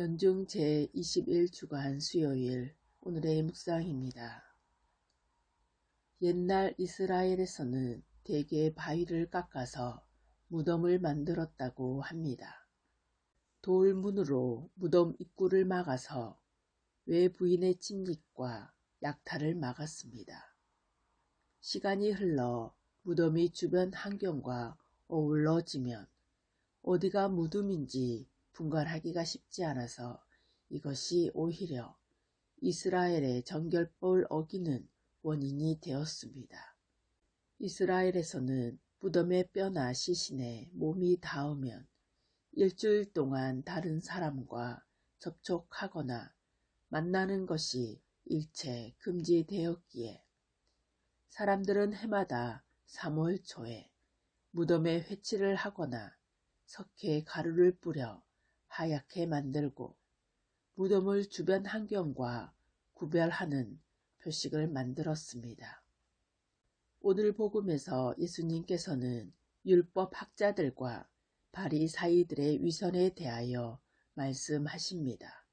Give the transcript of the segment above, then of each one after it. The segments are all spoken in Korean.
연중 제21주간 수요일 오늘의 묵상입니다. 옛날 이스라엘에서는 대개 바위를 깎아서 무덤을 만들었다고 합니다. 돌문으로 무덤 입구를 막아서 외부인의 침입과 약탈을 막았습니다. 시간이 흘러 무덤이 주변 환경과 어울러지면 어디가 무덤인지 분간하기가 쉽지 않아서 이것이 오히려 이스라엘의 정결법을 어기는 원인이 되었습니다. 이스라엘에서는 무덤의 뼈나 시신에 몸이 닿으면 일주일 동안 다른 사람과 접촉하거나 만나는 것이 일체 금지되었기에 사람들은 해마다 3월 초에 무덤에 회치를 하거나 석회에 가루를 뿌려 하얗게 만들고 무덤을 주변 환경과 구별하는 표식을 만들었습니다. 오늘 복음에서 예수님께서는 율법 학자들과 바리사이들의 위선에 대하여 말씀하십니다.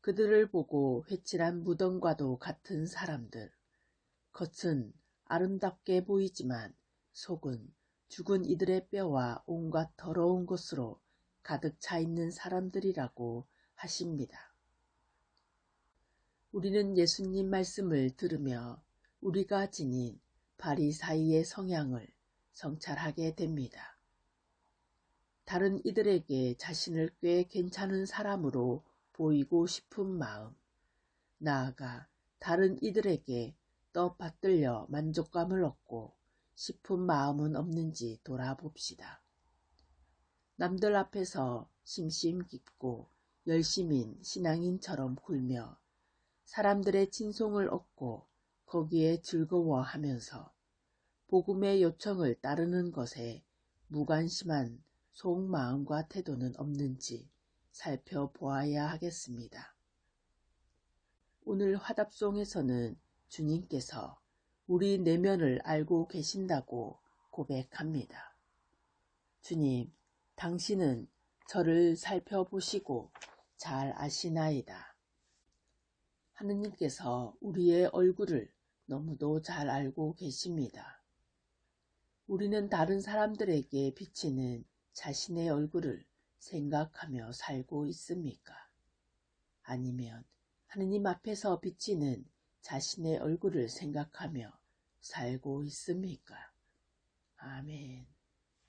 그들을 보고 회칠한 무덤과도 같은 사람들, 겉은 아름답게 보이지만 속은 죽은 이들의 뼈와 온갖 더러운 것으로 가득 차 있는 사람들이라고 하십니다. 우리는 예수님 말씀을 들으며 우리가 지닌 바리사이의 성향을 성찰하게 됩니다. 다른 이들에게 자신을 꽤 괜찮은 사람으로 보이고 싶은 마음, 나아가 다른 이들에게 떠받들려 만족감을 얻고 싶은 마음은 없는지 돌아봅시다. 남들 앞에서 심심 깊고 열심인 신앙인처럼 굴며 사람들의 친송을 얻고 거기에 즐거워하면서 복음의 요청을 따르는 것에 무관심한 속마음과 태도는 없는지 살펴보아야 하겠습니다. 오늘 화답송에서는 주님께서 우리 내면을 알고 계신다고 고백합니다. 주님, 당신은 저를 살펴보시고 잘 아시나이다. 하느님께서 우리의 얼굴을 너무도 잘 알고 계십니다. 우리는 다른 사람들에게 비치는 자신의 얼굴을 생각하며 살고 있습니까? 아니면 하느님 앞에서 비치는 자신의 얼굴을 생각하며 살고 있습니까? 아멘.